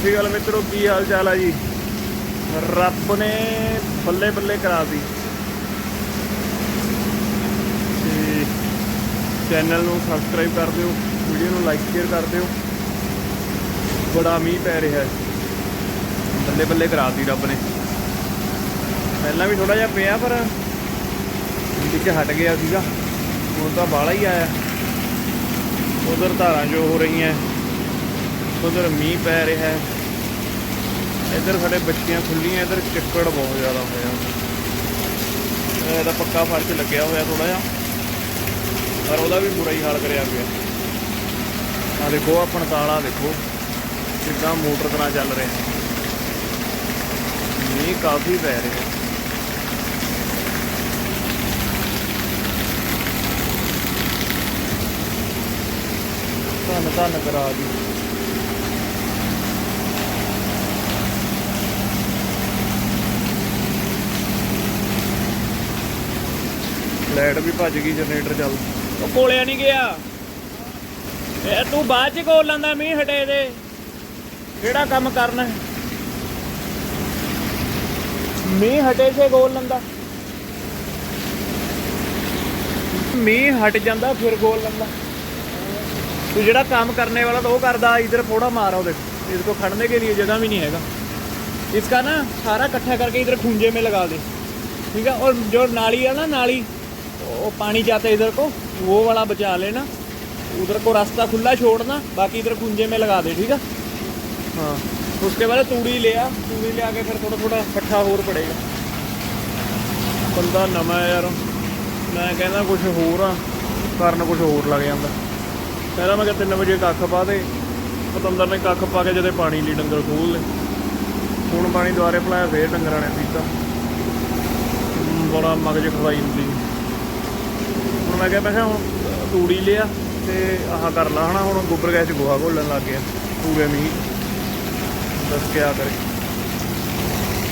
ਸ਼੍ਰੀ ਅਕਾਲ ਮਿੱਤਰੋ, ਕੀ ਹਾਲ ਚਾਲ ਆ ਜੀ? ਰੱਬ ਨੇ ਬੱਲੇ ਬੱਲੇ ਕਰਾਤੀ ਤੇ ਚੈਨਲ ਨੂੰ ਸਬਸਕ੍ਰਾਈਬ ਕਰ ਦਿਓ, ਵੀਡੀਓ ਨੂੰ ਲਾਈਕ, ਸ਼ੇਅਰ ਕਰ ਦਿਓ। ਬੜਾ ਮੀਂਹ ਪੈ ਰਿਹਾ। ਹੈ ਬੱਲੇ ਬੱਲੇ ਕਰਾਤੀ ਰੱਬ ਨੇ। ਪਹਿਲਾਂ ਵੀ ਥੋੜਾ ਜਿਹਾ ਪਿਆ, ਪਰ ਵਿੱਚ ਹਟ ਗਿਆ ਸੀਗਾ। ਹੁਣ ਤਾਂ ਬਾਲਾ ਹੀ ਆਇਆ। ਉਧਰ ਧਾਰਾਂ ਜੋ ਹੋ ਰਹੀਆਂ। ਉਧਰ ਮੀਂਹ ਪੈ ਰਿਹਾ ਹੈ। ਇੱਧਰ ਸਾਡੇ ਬੱਚੀਆਂ ਖੁੱਲੀਆਂ ਇੱਧਰ ਚਿੱਕੜ ਬਹੁਤ ਜ਼ਿਆਦਾ ਹੋਇਆ। ਇਹਦਾ ਪੱਕਾ ਫਰਸ਼ ਲੱਗਿਆ ਹੋਇਆ ਥੋੜਾ ਜਿਹਾ, ਪਰ ਉਹਦਾ ਵੀ ਬੁਰਾ ਹੀ ਹਾਲ ਕਰਿਆ ਪਿਆ। ਆ ਦੇਖੋ ਆ 45 ਦੇਖੋ, ਕਿੱਦਾਂ ਮੋਟਰ ਤਰ੍ਹਾਂ ਚੱਲ ਰਿਹਾ। ਮੀਂਹ ਕਾਫੀ ਪੈ ਰਿਹਾ। ਧੰਨ ਧੰਨ ਕਰਾ ਦੀ ਲਾਈਟ ਵੀ ਭੱਜ ਗਈ ਜਨਰੇਟਰ ਚੱਲ ਉਹ ਕੋਲਿਆ ਨਹੀਂ ਗਿਆ ਇਹ ਤੂੰ ਬਾਅਦ ਚ ਕੋਲ ਲੈਂਦਾ ਮੀਂਹ ਹਟੇ ਦੇ ਕਿਹੜਾ ਕੰਮ ਕਰਨਾ ਹੈ? ਮੀਂਹ ਹਟੇ ਸੇ ਗੋਲ ਲੰਦਾ ਮੀਂਹ ਹਟ ਜਾਂਦਾ ਫਿਰ ਗੋਲ ਲੰਦਾ ਤੂੰ ਜਿਹੜਾ ਕੰਮ ਕਰਨੇ ਵਾਲਾ ਤਾਂ ਉਹ ਕਰਦਾ ਇਧਰ ਥੋੜਾ ਮਾਰ ਉਹ देखो इसको खड़ने के लिए जगह भी नहीं हैगा इसका ना सारा इकट्ठा करके इधर खूंजे में लगा दे ठीक है और जो नाली है ना नाली वो पानी जाता है इधर को वो वाला बचा लेना उधर को रास्ता खुला छोड़ना बाकी इधर खूंजे में लगा दे ठीक है हाँ उसके बाद तूड़ी ले आ तूड़ी ले आके फिर थोड़ा थोड़ा इकट्ठा और पड़ेगा ਬੰਦਾ ਨਵਾਂ ਹੈ ਯਾਰ ਮੈਂ ਕਹਿੰਦਾ ਕੁਝ ਹੋਰ ਆ ਕਰਨ ਕੁਝ ਹੋਰ ਲੱਗ ਜਾਂਦਾ ਪਹਿਲਾਂ ਮੈਂ ਕਿਹਾ 3 ਵਜੇ ਕੱਖ ਪਾ ਦੇ ਪਤੰਦਰ ਨੇ ਕੱਖ ਪਾ ਕੇ ਜਦੇ ਪਾਣੀ ਲਈ ਡੰਗਰ ਖੋਲ ਲਏ ਹੁਣ ਪਾਣੀ ਦੁਆਰੇ ਭਲਾਇਆ ਫੇਰ ਡੰਗਰਾਂ ਨੇ ਪੀਤਾ ਹਮ, ਬੜਾ ਮਗਜ ਖਵਾਈ ਹੁੰਦੀ ਹੁਣ ਮੈਂ ਕਿਹਾ ਮੈਂ ਕਿਹਾ ਹੁਣ ਤੂੜੀ ਲਿਆ ਤੇ ਆਹ ਕਰ ਲਾ ਹਨਾ, ਹੁਣ ਗੋਬਰ ਗੈਸ 'ਚ ਗੋਹਾ ਘੋਲਣ ਲੱਗ ਗਿਆ, ਪੂਰੇ ਮੀਂਹ। ਦੱਸ ਕਿਆ ਕਰੇ।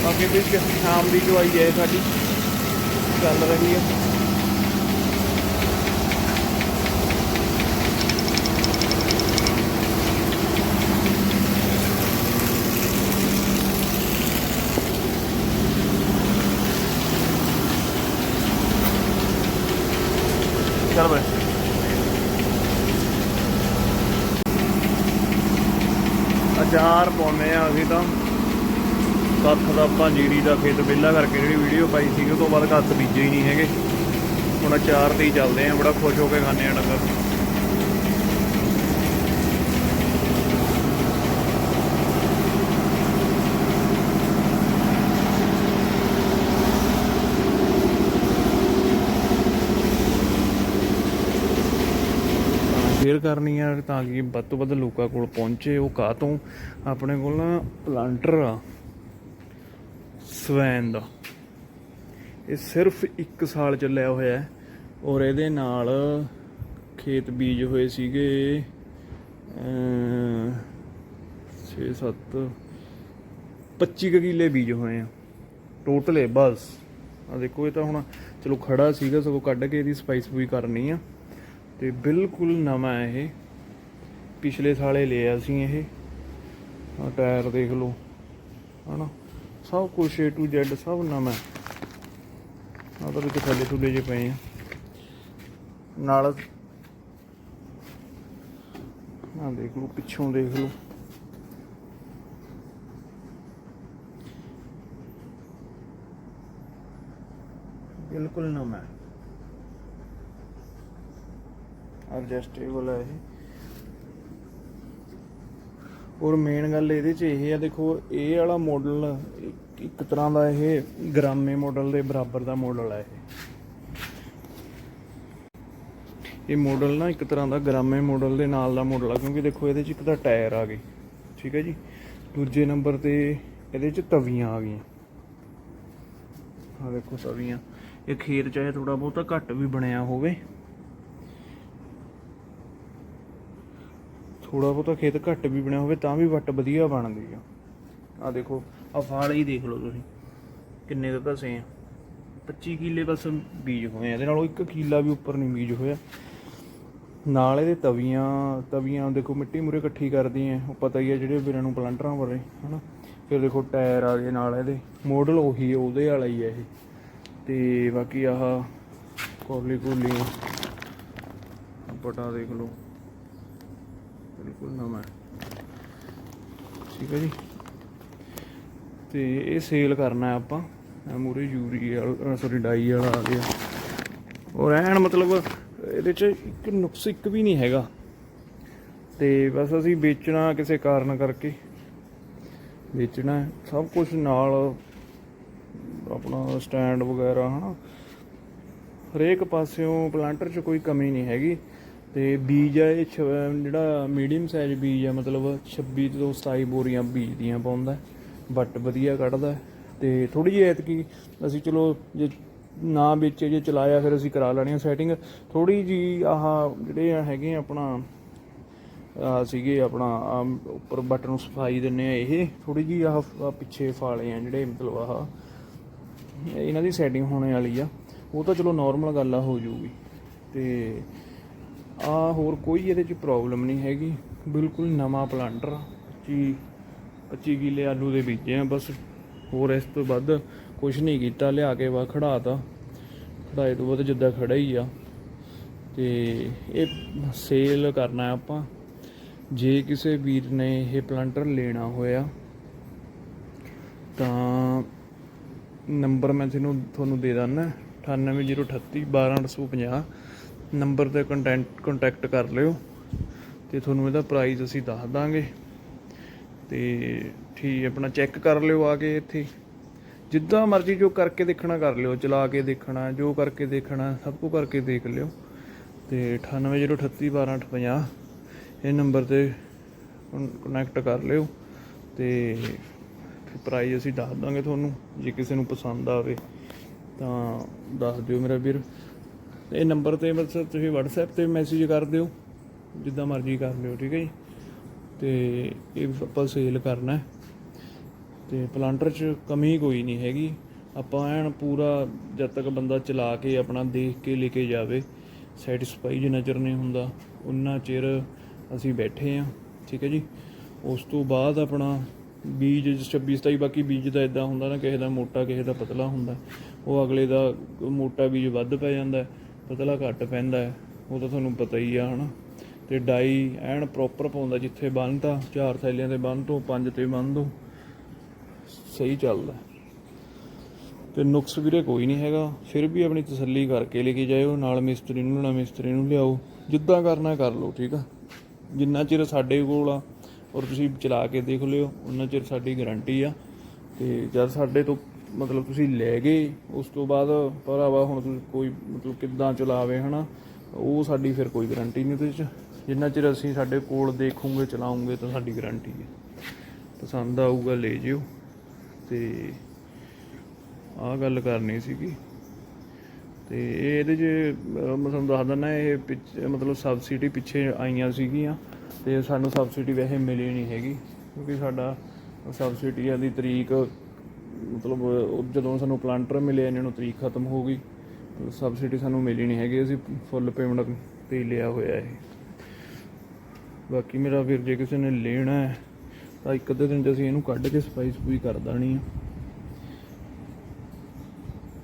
ਬਾਕੀ ਵੀ ਸ਼ਾਮ ਦੀ ਦਵਾਈ ਹੈ ਸਾਡੀ। ਚੱਲ ਰਹੀ ਹੈ ਚੱਲ ਬਈ ਅਚਾਰ ਪਾਉਨੇ ਆ ਅਸੀਂ ਤਾਂ। ਕੱਖ ਦਾ ਆਪਾਂ ਜੀਰੀ ਦਾ ਖੇਤ ਵਿਹਲਾ ਕਰਕੇ ਜਿਹੜੀ ਵੀਡੀਓ ਪਾਈ ਸੀ, ਉਹ ਤੋਂ ਬਾਅਦ ਕੱਖ ਬੀਜੇ ਹੀ ਨਹੀਂ ਹੈਗੇ। ਹੁਣ ਅਚਾਰ ਤੇ ਹੀ ਚੱਲਦੇ ਆ, ਬੜਾ ਖੁਸ਼ ਹੋ ਕੇ ਖਾਂਦੇ ਆ ਡੰਗਰ। ਸ਼ੇਅਰ ਕਰਨੀ ਆ ਤਾਂ ਕਿ ਵੱਧ ਤੋਂ ਵੱਧ ਲੋਕਾਂ ਕੋਲ ਪਹੁੰਚੇ। ਉਹ ਕਾਹ ਤੋਂ? ਆਪਣੇ ਕੋਲ ਨਾ ਪਲਾਂਟਰ ਆ। ਸਵੈਨ ਦਾ। ਇਹ ਸਿਰਫ 1 ਸਾਲ ਚੱਲਿਆ ਹੋਇਆ ਹੈ ਔਰ ਇਹਦੇ ਨਾਲ ਖੇਤ ਬੀਜ ਹੋਏ ਸੀਗੇ 6 7 25 ਕੁ ਕਿੱਲੇ ਬੀਜ ਹੋਏ ਆ। ਟੋਟਲ ਹੈ ਬਸ। ਆ ਦੇਖੋ, ਇਹ ਤਾਂ ਹੁਣ ਚਲੋ ਖੜਾ ਸੀਗਾ, ਸਗੋਂ ਕੱਢ ਕੇ ਇਹਦੀ ਸਪਾਈਸ ਸਫੂਈ ਕਰਨੀ ਆ। ਤੇ ਬਿਲਕੁਲ ਨਵਾਂ ਹੈ ਇਹ। ਪਿਛਲੇ ਸਾਲੇ ਲਿਆ ਸੀ ਇਹ। ਆ ਟਾਇਰ ਦੇਖ ਲਓ। ਹਨਾ? ਸਭ ਕੁਝ A to Z ਸਭ ਨਵਾਂ। ਆ ਤਾਂ ਵਿੱਚ ਥੱਲੇ ਥੁੱਲੇ ਜੇ ਪਏ ਆ। ਨਾਲ ਆ ਦੇਖ ਲਓ, ਪਿੱਛੋਂ ਦੇਖ ਲਓ। ਬਿਲਕੁਲ ਨਵਾਂ। ਐਡਜਸਟੇਬਲ ਹੈ ਇਹ। ਔਰ ਮੇਨ ਗੱਲ ਇਹਦੇ ਚ ਇਹ ਹੈ ਦੇਖੋ, ਇਹ ਵਾਲਾ ਮਾਡਲ ਇੱਕ ਤਰ੍ਹਾਂ ਦਾ ਇਹ ਗ੍ਰਾਮੇ ਮਾਡਲ ਦੇ ਬਰਾਬਰ ਦਾ ਮਾਡਲ ਹੈ ਇਹ। ਇਹ ਮਾਡਲ ਨਾ ਇੱਕ ਤਰ੍ਹਾਂ ਦਾ ਗ੍ਰਾਮੇ ਮਾਡਲ ਦੇ ਨਾਲ ਦਾ ਮਾਡਲ ਆ, ਕਿਉਂਕਿ ਦੇਖੋ ਇਹਦੇ ਚ ਇੱਕ ਤਾਂ ਟਾਇਰ ਆ ਗਏ ਠੀਕ ਹੈ ਜੀ। ਦੂਜੇ ਨੰਬਰ ਤੇ ਇਹਦੇ ਚ ਤਵੀਆਂ ਆ ਗਈਆਂ। ਆ ਦੇਖੋ ਤਵੀਆਂ। ਇਹ ਖੇਤ ਚਾਹੇ ਥੋੜਾ ਬਹੁਤਾ ਘੱਟ ਵੀ ਬਣਿਆ ਹੋਵੇ। ਥੋੜਾ ਬਹੁਤਾ ਖੇਤ ਘੱਟ ਵੀ ਬਣਿਆ ਹੋਵੇ ਤਾਂ ਵੀ ਵੱਟ ਵਧੀਆ ਬਣਦੀ ਆ। ਆ ਦੇਖੋ ਆ ਫਾੜ ਹੀ ਦੇਖ ਲਓ ਤੁਸੀਂ। ਕਿੰਨੇ ਕੁ ਘਸੇ ਆ। 25 ਕਿੱਲੇ ਬਸ ਬੀਜ ਹੋਏ ਆ। ਇਹਦੇ ਨਾਲੋਂ ਇੱਕ ਕਿੱਲਾ ਵੀ ਉੱਪਰ ਨਹੀਂ ਬੀਜ ਹੋਇਆ। ਨਾਲ ਇਹਦੇ ਤਵੀਆਂ ਤਵੀਆਂ ਦੇਖੋ ਮਿੱਟੀ ਮੂਰੇ ਇਕੱਠੀ ਕਰਦੀਆਂ ਉਹ ਪਤਾ ਹੀ ਆ ਜਿਹੜੇ ਵੀਰਾਂ ਨੂੰ ਪਲੰਟਰਾਂ ਬਾਰੇ ਹਨਾ। ਫਿਰ ਦੇਖੋ ਟਾਇਰ ਆ ਗਏ ਨਾਲ ਇਹਦੇ। ਮਾਡਲ ਉਹੀ ਹੈ, ਉਹਦੇ ਵਾਲਾ ਹੀ ਹੈ ਇਹ। ਤੇ ਬਾਕੀ ਆਹ ਕੋਲੀ ਕੋਲੀ ਪਟਾ ਦੇਖ ਲਓ। ਬਿਲਕੁਲ ਨਵਾਂ। ਠੀਕ ਹੈ ਜੀ। ਤੇ ਇਹ ਸੇਲ ਕਰਨਾ ਆਪਾਂ। ਮੂਰੇ ਯੂਰੀ ਵਾਲਾ ਸੌਰੀ ਡਾਈ ਵਾਲਾ ਆ ਗਿਆ। ਔਰ ਐਨ ਮਤਲਬ ਇਹਦੇ ਚ ਇੱਕ ਨੁਕਸ ਇੱਕ ਵੀ ਨਹੀਂ ਹੈਗਾ। ਤੇ ਬਸ ਅਸੀਂ ਵੇਚਣਾ ਕਿਸੇ ਕਾਰਨ ਕਰਕੇ। ਵੇਚਣਾ ਸਭ ਕੁਝ ਨਾਲ ਆਪਣਾ ਸਟੈਂਡ ਵਗੈਰਾ, ਹਨਾ। ਹਰੇਕ ਪਾਸਿਓਂ ਪਲਾਂਟਰ 'ਚ ਕੋਈ ਕਮੀ ਨਹੀਂ ਹੈਗੀ। ਤੇ ਬੀਜ ਆ ਇਹ ਛ- ਜਿਹੜਾ ਮੀਡੀਅਮ ਸਾਈਜ਼ ਬੀਜ ਆ, ਮਤਲਬ 26 ਤੋਂ 27 ਬੋਰੀਆਂ ਬੀਜ ਦੀਆਂ ਪਾਉਂਦਾ ਬੱਟ ਵਧੀਆ ਕੱਢਦਾ ਹੈ। ਤੇ ਥੋੜੀ ਜਿਹੀ ਐਤਕੀ ਅਸੀਂ ਚਲੋ ਜੇ ਨਾ ਵੇਚੇ, ਜੇ ਚਲਾਇਆ ਫਿਰ ਅਸੀਂ ਕਰਾ ਲੈਣੀ ਆ ਸੈਟਿੰਗ ਥੋੜੀ ਜੀ ਆਹ ਜਿਹੜੇ ਆ ਹੈਗੇ ਆਪਣਾ, ਆ ਸੀਗੇ ਆਪਣਾ ਉੱਪਰ ਬੱਟ ਨੂੰ ਸਫ਼ਾਈ ਦਿੰਨੇ ਆ ਇਹ। ਥੋੜੀ ਜੀ ਆਹ ਪਿੱਛੇ ਫਾਲੇ ਆ ਜਿਹੜੇ ਮਤਲਬ ਆਹ, ਇਹਨਾਂ ਦੀ ਸੈਟਿੰਗ ਹੋਣੇ ਵਾਲੀ ਆ। ਉਹ ਤਾਂ ਚਲੋ ਨਾਰਮਲ ਗੱਲ ਆ, ਹੋ ਜਾਊਗੀ। ਤੇ ਆ ਹੋਰ ਕੋਈ ਇਹਦੇ ਚ ਪ੍ਰੋਬਲਮ ਨਹੀਂ ਹੈਗੀ। ਬਿਲਕੁਲ ਨਵਾਂ ਪਲਾਂਟਰ 25 25 ਕਿੱਲੇ ਆਲੂ ਦੇ ਬੀਜੇ ਆ ਬਸ। ਹੋਰ ਇਸ ਤੋਂ ਵੱਧ ਕੁਝ ਨਹੀਂ ਕੀਤਾ, ਲਿਆ ਕੇ ਵਾ ਖੜਾਤਾ। ਖੜਾਏ ਤੋਂ ਬਾਅਦ ਜਿੱਦਾਂ ਖੜਾ ਹੀ ਆ। ਤੇ ਇਹ ਸੇਲ ਕਰਨਾ ਆਪਾਂ। ਜੇ ਕਿਸੇ ਵੀਰ ਨੇ ਇਹ ਪਲਾਂਟਰ ਲੈਣਾ ਹੋਇਆ, ਤਾਂ ਨੰਬਰ ਮੈਂ ਤੁਹਾਨੂੰ ਤੁਹਾਨੂੰ ਦੇ ਦਿੰਦਾ। 98038 12850 ਨੰਬਰ ਤੇ ਕੰਟੈਂਟ ਕੰਟੈਕਟ ਕਰ ਲਿਓ ਤੇ ਤੁਹਾਨੂੰ ਇਹਦਾ ਪ੍ਰਾਈਸ ਅਸੀਂ ਦੱਸ ਦਾਂਗੇ। ਤੇ ਠੀਕ, ਆਪਣਾ ਚੈੱਕ ਕਰ ਲਿਓ ਆ ਕੇ ਇੱਥੇ। ਜਿੱਦਾਂ ਮਰਜ਼ੀ ਜੋ ਕਰਕੇ ਦੇਖਣਾ ਕਰ ਲਿਓ, ਚਲਾ ਕੇ ਦੇਖਣਾ, ਜੋ ਕਰਕੇ ਦੇਖਣਾ, ਸਭ ਕੁ ਕਰਕੇ ਦੇਖ ਲਿਓ। ਤੇ 98038 12850 ਇਹ ਨੰਬਰ ਤੇ ਕਨੈਕਟ ਕਰ ਲਿਓ ਤੇ ਫਿਰ ਪ੍ਰਾਈਸ ਅਸੀਂ ਦੱਸ ਦਾਂਗੇ ਤੁਹਾਨੂੰ। ਜੇ ਕਿਸੇ ਨੂੰ ਪਸੰਦ ਆਵੇ ਤਾਂ ਦੱਸ ਦਿਓ ਮੇਰਾ ਵੀਰ। ਇਹ ਨੰਬਰ ਤੇ ਬਸ ਤੁਸੀਂ WhatsApp ਤੇ ਮੈਸੇਜ ਕਰ ਦਿਓ, ਜਿੱਦਾਂ ਮਰਜ਼ੀ ਕਰ ਲਿਓ, ਠੀਕ ਹੈ ਜੀ? ਤੇ ਇਹ ਆਪਾਂ ਸੇਲ ਕਰਨਾ ਹੈ। ਤੇ ਪਲਾਂਟਰ 'ਚ ਕਮੀ ਕੋਈ ਨਹੀਂ ਹੈਗੀ। ਆਪਾਂ ਐਨ ਪੂਰਾ ਜਦ ਤੱਕ ਬੰਦਾ ਚਲਾ ਕੇ ਆਪਣਾ ਦੇਖ ਕੇ ਲੈ ਕੇ ਜਾਵੇ ਸੈਟੀਸਫਾਈ ਜਿੰਨਾ ਚਿਰ ਨਹੀਂ ਹੁੰਦਾ, ਉਨਾ ਚਿਰ ਅਸੀਂ ਬੈਠੇ ਆ ਠੀਕ ਹੈ ਜੀ? ਉਸ ਤੋਂ ਬਾਅਦ ਆਪਣਾ ਬੀਜ 26 27 ਬਾਕੀ ਬੀਜ ਦਾ ਇਦਾਂ ਹੁੰਦਾ ਨਾ, ਕਿਸੇ ਦਾ ਮੋਟਾ, ਕਿਸੇ ਦਾ ਪਤਲਾ ਹੁੰਦਾ, ਉਹ ਅਗਲੇ ਦਾ ਮੋਟਾ ਬੀਜ ਵੱਧ ਪੈ ਜਾਂਦਾ ਪਤਲਾ ਘੱਟ ਪੈਂਦਾ ਹੈ, ਉਹ ਤਾਂ ਤੁਹਾਨੂੰ ਪਤਾ ਹੀ ਆ ਹਨਾ। ਤੇ ਡਾਈ ਐਨ ਪ੍ਰੋਪਰ ਪਾਉਂਦਾ ਜਿੱਥੇ ਬੰਨਤਾ ਚਾਰ ਥੈਲਿਆਂ ਤੇ ਬੰਨ ਤੋਂ, ਪੰਜ ਤੇ ਬੰਨ ਦੋ ਸਹੀ ਚੱਲਦਾ ਤੇ ਨੁਕਸ ਵੀਰੇ ਕੋਈ ਨਹੀਂ ਹੈਗਾ, ਫਿਰ ਵੀ ਆਪਣੀ ਤਸੱਲੀ ਕਰਕੇ ਲੈ ਕੇ ਜਾਇਓ, ਨਾਲ ਮਿਸਤਰੀ ਨੂੰ ਨਾ ਮਿਸਤਰੀ ਨੂੰ ਲਿਆਓ, ਜਿੱਦਾਂ ਕਰਨਾ ਕਰ ਲਓ, ਠੀਕ ਆ। ਜਿੰਨਾ ਚਿਰ ਸਾਡੇ ਕੋਲ ਆ, ਔਰ ਤੁਸੀਂ ਚਲਾ ਕੇ ਦੇਖ ਲਿਓ ਉਹਨਾਂ ਚਿਰ ਸਾਡੀ ਗਾਰੰਟੀ ਆ। ਤੇ ਜਦ ਸਾਡੇ ਤੋਂ ਮਤਲਬ ਤੁਸੀਂ ਲੈ ਗਏ, ਉਸ ਤੋਂ ਬਾਅਦ ਭਰਾਵਾ ਹੁਣ ਤੁਸੀਂ ਕੋਈ ਮਤਲਬ ਕਿੱਦਾਂ ਚਲਾਵੇ, ਹਨਾ? ਉਹ ਸਾਡੀ ਫਿਰ ਕੋਈ ਗਾਰੰਟੀ ਨਹੀਂ ਉਹਦੇ ਚ ਜਿੰਨਾ ਚਿਰ ਅਸੀਂ ਸਾਡੇ ਕੋਲ ਦੇਖੂਗੇ, ਚਲਾਉਂਗੇ ਤਾਂ ਸਾਡੀ ਗਾਰੰਟੀ ਹੈ। ਪਸੰਦ ਆਊਗਾ, ਲੈ ਜਿਓ। ਤੇ ਆਹ ਗੱਲ ਕਰਨੀ ਸੀਗੀ। ਤੇ ਇਹ ਇਹਦੇ 'ਚ ਮੈਂ ਤੁਹਾਨੂੰ ਦੱਸ ਦਿੰਦਾ, ਇਹ ਪਿੱਛੇ, ਮਤਲਬ ਸਬਸਿਡੀ ਪਿੱਛੇ ਆਈਆਂ ਸੀਗੀਆਂ। ਤੇ ਸਾਨੂੰ ਸਬਸਿਡੀ ਵੈਸੇ ਮਿਲੀ ਨਹੀਂ ਹੈਗੀ, ਕਿਉਂਕਿ ਸਾਡਾ ਸਬਸਿਡੀਆਂ ਦੀ ਤਰੀਕ ਮਤਲਬ ਜਦੋਂ ਸਾਨੂੰ ਪਲਾਂਟਰ ਮਿਲੇ, ਇਹਨਾਂ ਨੂੰ ਤਰੀਕ ਖਤਮ ਹੋ ਗਈ ਸਬਸਿਡੀ ਸਾਨੂੰ ਮਿਲੀ ਨਹੀਂ ਹੈਗੀ, ਅਸੀਂ ਫੁੱਲ ਪੇਮੈਂਟ ਤੇ ਲਿਆ ਹੋਇਆ ਇਹ। ਬਾਕੀ ਮੇਰਾ ਵੀਰ ਜੇ ਕਿਸੇ ਨੇ ਲੈਣਾ ਹੈ, ਤਾਂ ਇੱਕ ਅੱਧੇ ਦਿਨ 'ਚ ਅਸੀਂ ਇਹਨੂੰ ਕੱਢ ਕੇ ਸਫ਼ਾਈ ਸਫੂਈ ਕਰ ਦੇਣੀ ਆ।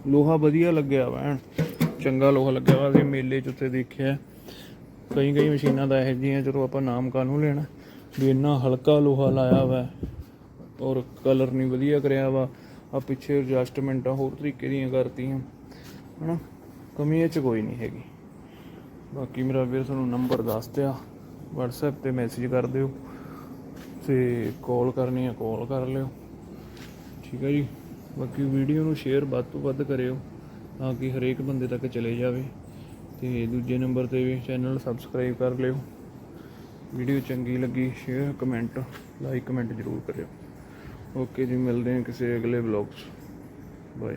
ਲੋਹਾ ਵਧੀਆ ਲੱਗਿਆ ਵਾ ਐਨ, ਚੰਗਾ ਲੋਹਾ ਲੱਗਿਆ ਵਾ, ਅਸੀਂ ਮੇਲੇ 'ਚ ਉੱਥੇ ਦੇਖਿਆ। ਕਈ ਕਈ ਮਸ਼ੀਨਾਂ ਦਾ ਇਹੋ ਜਿਹੀਆਂ, ਜਦੋਂ ਆਪਾਂ ਨਾਮ ਕਾਨੂੰ ਲੈਣਾ, ਵੀ ਇੰਨਾ ਹਲਕਾ ਲੋਹਾ ਲਾਇਆ ਵਾ ਔਰ ਕਲਰ ਨਹੀਂ ਵਧੀਆ ਕਰਿਆ ਵਾ। ਆ ਪਿੱਛੇ ਐਡਜਸਟਮੈਂਟਾਂ ਹੋਰ ਤਰੀਕੇ ਦੀਆਂ ਕਰਤੀਆਂ। ਹਨਾ? ਕਮੀ ਇਹ 'ਚ ਕੋਈ ਨਹੀਂ ਹੈਗੀ। ਬਾਕੀ ਮੇਰਾ ਵੀਰ ਤੁਹਾਨੂੰ ਨੰਬਰ ਦੱਸ ਦਿਆ। WhatsApp ਤੇ ਮੈਸੇਜ ਕਰ ਦਿਓ। ਤੇ ਕਾਲ ਕਰਨੀ ਆ ਕਾਲ ਕਰ ਲਿਓ। ਠੀਕ ਹੈ ਜੀ? ਬਾਕੀ ਵੀਡੀਓ ਨੂੰ ਸ਼ੇਅਰ ਵੱਧ ਤੋਂ ਵੱਧ ਕਰਿਓ, ਤਾਂ ਕਿ ਹਰੇਕ ਬੰਦੇ ਤੱਕ ਚਲੇ ਜਾਵੇ। ਤੇ ਦੂਜੇ ਨੰਬਰ ਤੇ ਵੀ ਚੈਨਲ ਸਬਸਕ੍ਰਾਈਬ ਕਰ ਲਿਓ। ਵੀਡੀਓ ਚੰਗੀ ਲੱਗੀ ਸ਼ੇਅਰ ਕਮੈਂਟ ਲਾਈਕ ਕਮੈਂਟ ਜ਼ਰੂਰ ਕਰਿਓ। ਓਕੇ ਜੀ ਮਿਲਦੇ ਹਾਂ ਕਿਸੇ ਅਗਲੇ ਵਲੌਗ 'ਚ। ਬਾਏ